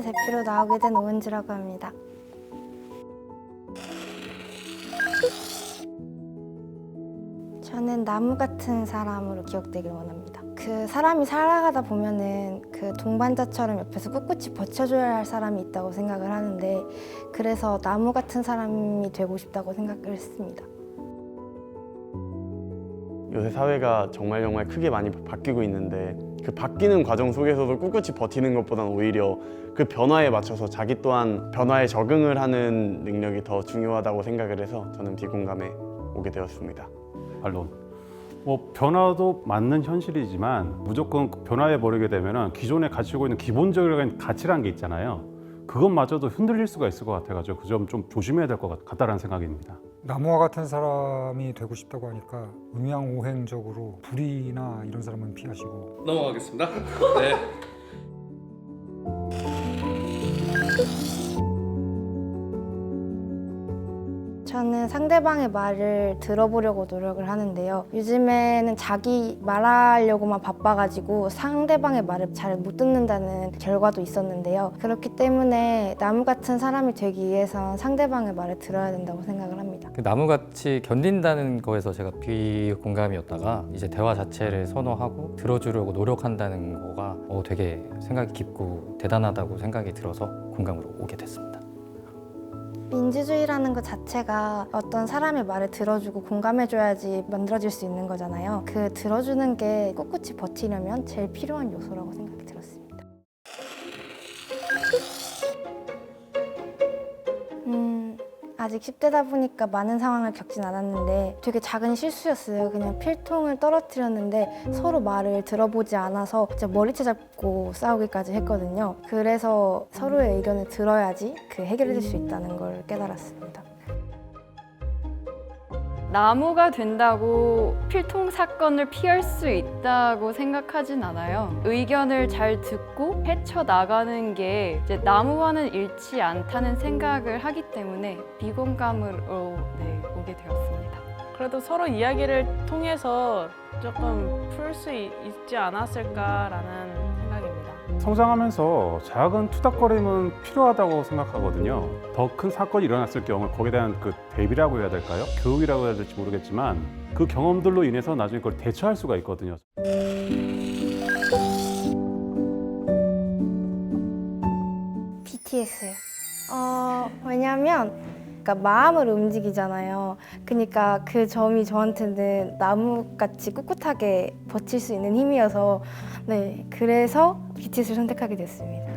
사회 대표로 나오게 된 오은지라고 합니다. 저는 나무 같은 사람으로 기억되길 원합니다. 그 사람이 살아가다 보면은 그 동반자처럼 옆에서 꿋꿋이 버텨줘야 할 사람이 있다고 생각을 하는데 그래서 나무 같은 사람이 되고 싶다고 생각을 했습니다. 요새 사회가 정말 정말 크게 많이 바뀌고 있는데 그 바뀌는 과정 속에서도 꿋꿋이 버티는 것보다는 오히려 그 변화에 맞춰서 자기 또한 변화에 적응을 하는 능력이 더 중요하다고 생각을 해서 저는 비공감에 오게 되었습니다. 반론. 뭐 변화도 맞는 현실이지만 무조건 변화해 버리게 되면은 기존에 가지고 있는 기본적인 가치라는 게 있잖아요. 그것마저도 흔들릴 수가 있을 것 같아가지고 그 점 좀 조심해야 될 것 같다라는 생각입니다. 나무와 같은 사람이 되고 싶다고 하니까 음양오행적으로 불의나 이런 사람은 피하시고 넘어가겠습니다. 네. 저는 상대방의 말을 들어보려고 노력을 하는데요. 요즘에는 자기 말하려고만 바빠가지고 상대방의 말을 잘 못 듣는다는 결과도 있었는데요. 그렇기 때문에 나무 같은 사람이 되기 위해선 상대방의 말을 들어야 된다고 생각을 합니다. 그 나무같이 견딘다는 거에서 제가 비공감이었다가 이제 대화 자체를 선호하고 들어주려고 노력한다는 거가 어, 되게 생각이 깊고 대단하다고 생각이 들어서 공감으로 오게 됐습니다. 민주주의라는 것 자체가 어떤 사람의 말을 들어주고 공감해줘야지 만들어질 수 있는 거잖아요. 그 들어주는 게 꿋꿋이 버티려면 제일 필요한 요소라고 생각이 들었습니다. 아직 10대다 보니까 많은 상황을 겪진 않았는데 되게 작은 실수였어요. 그냥 필통을 떨어뜨렸는데 서로 말을 들어보지 않아서 진짜 머리채 잡고 싸우기까지 했거든요. 그래서 서로의 의견을 들어야지 그 해결될 수 있다는 걸 깨달았습니다. 나무가 된다고 필통 사건을 피할 수 있다고 생각하진 않아요. 의견을 잘 듣고 헤쳐 나가는 게 이제 나무와는 잃지 않다는 생각을 하기 때문에 비공감으로 네, 오게 되었습니다. 그래도 서로 이야기를 통해서 조금 풀 수 있지 않았을까라는. 성장하면서 작은 투닥거림은 필요하다고 생각하거든요. 더 큰 사건이 일어났을 경우 거기에 대한 그 대비라고 해야 될까요? 교육이라고 해야 될지 모르겠지만 그 경험들로 인해서 나중에 그걸 대처할 수가 있거든요. BTS요. 어, 왜냐면 그러니까 마음을 움직이잖아요. 그러니까 그 점이 저한테는 나무같이 꿋꿋하게 버틸 수 있는 힘이어서 네, 그래서 BTS를 선택하게 됐습니다.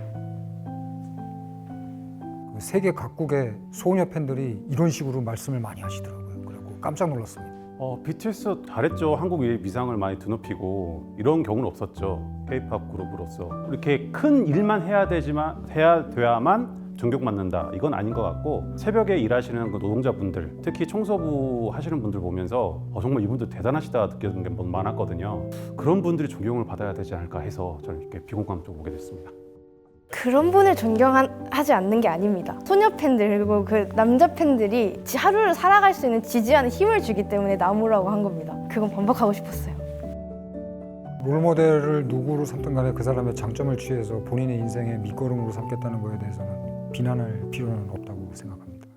그 세계 각국의 소녀 팬들이 이런 식으로 말씀을 많이 하시더라고요. 그래고 깜짝 놀랐습니다. 어, BTS 잘했죠. 한국의 위상을 많이 드높이고 이런 경우는 없었죠. K-팝 그룹으로서 이렇게 큰 일만 해야 되지만 해야 돼야만 존경받는다. 이건 아닌 것 같고 새벽에 일하시는 그 노동자분들, 특히 청소부 하시는 분들 보면서 어, 정말 이분들 대단하시다 느끼는 게 많았거든요. 그런 분들이 존경을 받아야 되지 않을까 해서 저는 이렇게 비공감 쪽 오게 됐습니다. 그런 분을 존경하지 않는 게 아닙니다. 소녀 팬들 그리고 그 남자 팬들이 지- 하루를 살아갈 수 있는 지지하는 힘을 주기 때문에 나무라고 한 겁니다. 그건 반박하고 싶었어요. 롤모델을 누구로 삼든 간에 그 사람의 장점을 취해서 본인의 인생의 밑거름으로 삼겠다는 거에 대해서는 비난할 필요는 없다고 생각합니다.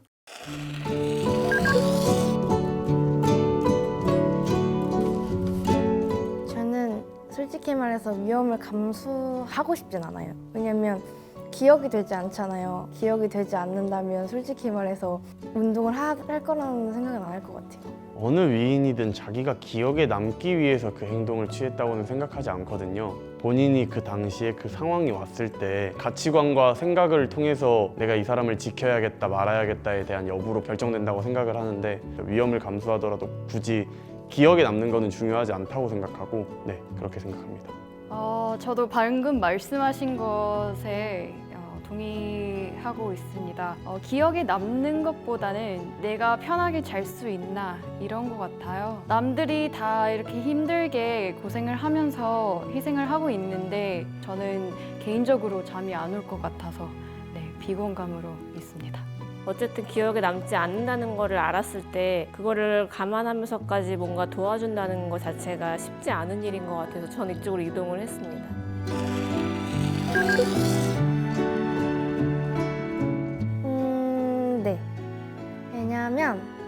저는 솔직히 말해서 위험을 감수하고 싶진 않아요. 왜냐면 기억이 되지 않잖아요. 기억이 되지 않는다면 솔직히 말해서 운동을 하- 할 거라는 생각은 안 할 것 같아요. 어느 위인이든 자기가 기억에 남기 위해서 그 행동을 취했다고는 생각하지 않거든요. 본인이 그 당시에 그 상황이 왔을 때 가치관과 생각을 통해서 내가 이 사람을 지켜야겠다 말아야겠다에 대한 여부로 결정된다고 생각을 하는데 위험을 감수하더라도 굳이 기억에 남는 거는 중요하지 않다고 생각하고 네 그렇게 생각합니다. 어, 저도 방금 말씀하신 것에 어, 동의하고 있습니다. 어, 기억에 남는 것보다는 내가 편하게 잘 수 있나 이런 것 같아요. 남들이 다 이렇게 힘들게 고생을 하면서 희생을 하고 있는데 저는 개인적으로 잠이 안 올 것 같아서 네, 비공감으로 있습니다. 어쨌든 기억에 남지 않는다는 거를 알았을 때 그거를 감안하면서까지 뭔가 도와준다는 것 자체가 쉽지 않은 일인 것 같아서 전 이쪽으로 이동을 했습니다.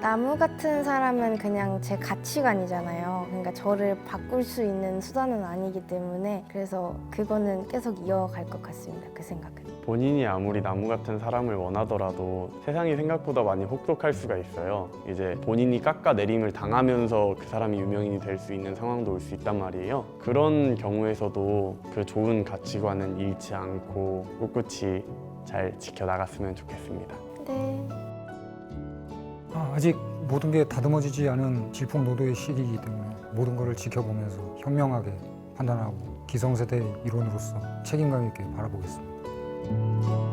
나무 같은 사람은 그냥 제 가치관이잖아요. 그러니까 저를 바꿀 수 있는 수단은 아니기 때문에 그래서 그거는 계속 이어갈 것 같습니다. 그 생각은. 본인이 아무리 나무 같은 사람을 원하더라도 세상이 생각보다 많이 혹독할 수가 있어요. 이제 본인이 깎아내림을 당하면서 그 사람이 유명인이 될 수 있는 상황도 올 수 있단 말이에요. 그런 경우에서도 그 좋은 가치관은 잃지 않고 꿋꿋이 잘 지켜나갔으면 좋겠습니다. 네. 아, 아직 모든 게 다듬어지지 않은 질풍노도의 시기이기 때문에 모든 것을 지켜보면서 현명하게 판단하고 기성세대의 일원으로서 책임감 있게 바라보겠습니다.